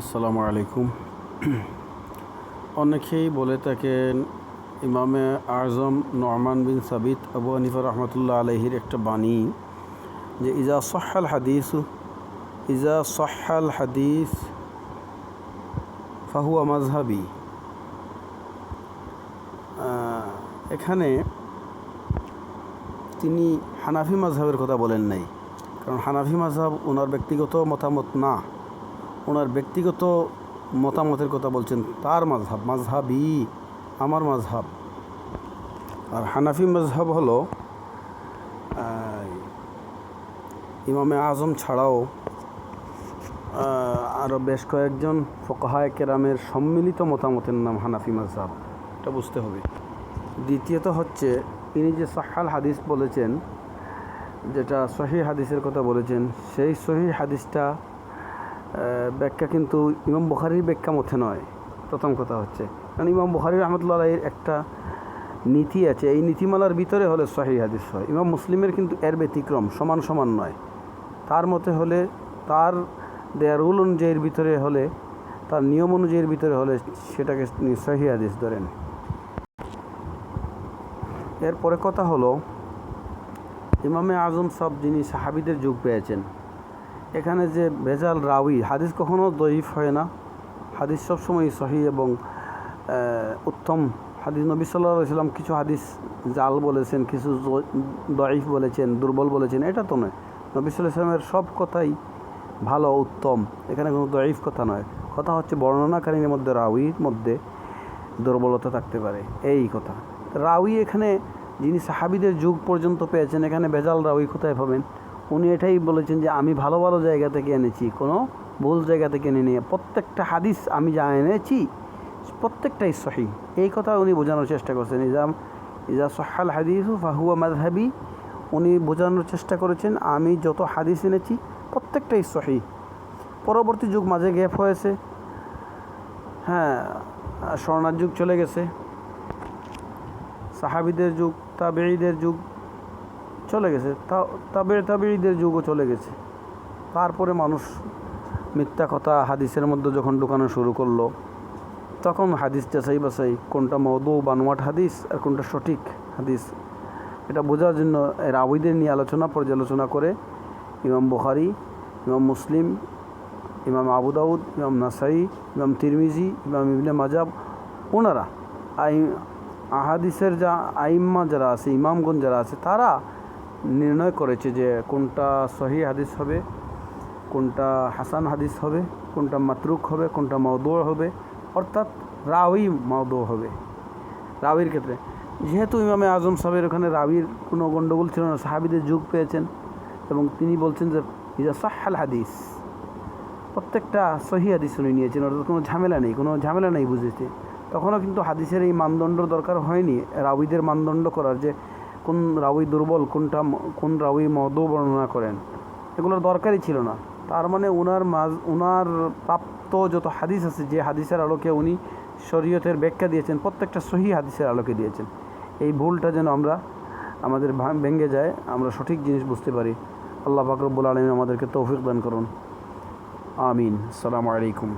আসসালামু আলাইকুম। অনেকেই বলে থাকেন, ইমামে আজম নরমান বিন সাবিত আবু হানিফা রহমতুল্লাহ আলহির একটা বাণী যে, ইজা সহাল হাদিস, ইজা সহাল হাদিস, ফাহুয়া মাজহাবি এখানে তিনি হানাফি মাজহাবের কথা বলেন নাই। কারণ হানাফি মাজহাব ওনার ব্যক্তিগত মতামত না। ওনার ব্যক্তিগত মতামতের কথা বলছেন, তার মাঝহাব মাঝহাবই আমার মাঝহাব। আর হানাফি মাঝহাব হলো ইমামে আজম ছাড়াও আরও বেশ কয়েকজন ফোকাহায় কেরামের সম্মিলিত মতামতের নাম হানাফি মাঝহাব। এটা বুঝতে হবে। দ্বিতীয়ত হচ্ছে, তিনি যে সাহাল হাদিস বলেছেন, যেটা সহি হাদিসের কথা বলেছেন, সেই সহি হাদিসটা ব্যাখ্যা কিন্তু ইমাম বুখারির ব্যাখ্যা মতে নয়। প্রথম কথা হচ্ছে, কারণ ইমাম বুখারি রহমতুল্লাহ একটা নীতি আছে। এই নীতিমালার ভিতরে হলে সহি হাদিস হয়। ইমাম মুসলিমের কিন্তু এর ব্যতিক্রম সমান সমান নয়। তার মতে হলে তার দেয়া রুল অনুযায়ীর ভিতরে হলে, তার নিয়ম অনুযায়ীর ভিতরে হলে সেটাকে সহি হাদিস ধরেন। এরপরে কথা হলো, ইমামে আজম সব যিনি সাহাবিদের যুগ পেয়েছেন এখানে যে ভেজাল রাউি হাদিস কখনো দইফ হয় না। হাদিস সবসময় সহি এবং উত্তম। হাদিস নবী সাল্লাহ সাল্লাম কিছু হাদিস জাল বলেছেন, কিছু দইফ বলেছেন, দুর্বল বলেছেন, এটা তো নয়। নবী সাল্লাহ সাল্লামের সব কথাই ভালো, উত্তম। এখানে কোনো দইফ কথা নয়। কথা হচ্ছে বর্ণনাকারীর মধ্যে রাউির মধ্যে দুর্বলতা থাকতে পারে। এই কথা। রাউি এখানে যিনি সাহাবিদের যুগ পর্যন্ত পেয়েছেন, এখানে ভেজাল রাউি কোথায় পাবেন? উনি এটাই বলেছেন যে আমি ভালো ভালো জায়গা থেকে এনেছি, কোনো ভুল জায়গা থেকে এনে নিয়ে। প্রত্যেকটা হাদিস আমি যা এনেছি, প্রত্যেকটাই সহি। এই কথা উনি বোঝানোর চেষ্টা করছেন। ইজাম ইজা সহাল হাদিস ফাহুয়া মাযহাবি, উনি বোঝানোর চেষ্টা করেছেন, আমি যত হাদিস এনেছি, প্রত্যেকটাই সহি। পরবর্তী যুগ মাঝে গ্যাপ হয়েছে। হ্যাঁ স্বর্ণার যুগ চলে গেছে। সাহাবিদের যুগ, তাবেঈদের যুগ চলে গেছে। তা- তাবে তাবেঈদের যুগও চলে গেছে। তারপরে মানুষ মিথ্যা কথা হাদিসের মধ্যে যখন ঢুকানো শুরু করল, তখন হাদিস যাচাই বাছাই, কোনটা মৌদু বানোয়াট হাদিস আর কোনটা সঠিক হাদিস, এটা বোঝার জন্য এর আবিদের নিয়ে আলোচনা, পর্যালোচনা করে ইমাম বুখারি, ইমাম মুসলিম, ইমাম আবু দাউদ, ইমাম নাসাই, ইমাম তিরমিজি, ইমাম ইবনে মাজাব ওনারা আই, আহাদিসের যা আইম্মা যারা আছে ইমামগঞ্জ যারা আছে, তারা নির্ণয় করেছে যে কোনটা সহি হাদিস হবে, কোনটা হাসান হাদিস হবে, কোনটা মাতরুক হবে, কোনটা মৌদৌ হবে, অর্থাৎ রাউই মৌদৌ হবে রাবির ক্ষেত্রে। যেহেতু ইমামে আজম সাহেবের ওখানে রাবির কোনো গণ্ডগোল ছিল না, সাহাবিদের যুগ পেয়েছেন এবং তিনি বলছেন যে, ইজা সাহাল হাদিস। প্রত্যেকটা সহি হাদিস উনি নিয়েছেন, অর্থাৎ কোনো ঝামেলা নেই, কোনো ঝামেলা নেই বুঝেছে তখনও কিন্তু হাদিসের এই মানদণ্ড দরকার হয়নি রাউিদের মানদণ্ড করার যে কোন রাউি দুর্বল, কোনটা কোন রাউি মদ বর্ণনা করেন? এগুলোর দরকারই ছিল না। তার মানে ওনার মাঝ ওনার প্রাপ্ত যত হাদিস আছে, যে হাদিসের আলোকে উনি শরীয়তের ব্যাখ্যা দিয়েছেন, প্রত্যেকটা সহি হাদিসের আলোকে দিয়েছেন। এই ভুলটা যেন আমরা, আমাদের ভেঙে যায়, আমরা সঠিক জিনিস বুঝতে পারি। আল্লাহ ফাকরবুল আলমী আমাদেরকে তৌফিক দান করুন। আমিন। আসসালামু আলাইকুম।